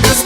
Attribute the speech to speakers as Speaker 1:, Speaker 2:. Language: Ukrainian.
Speaker 1: just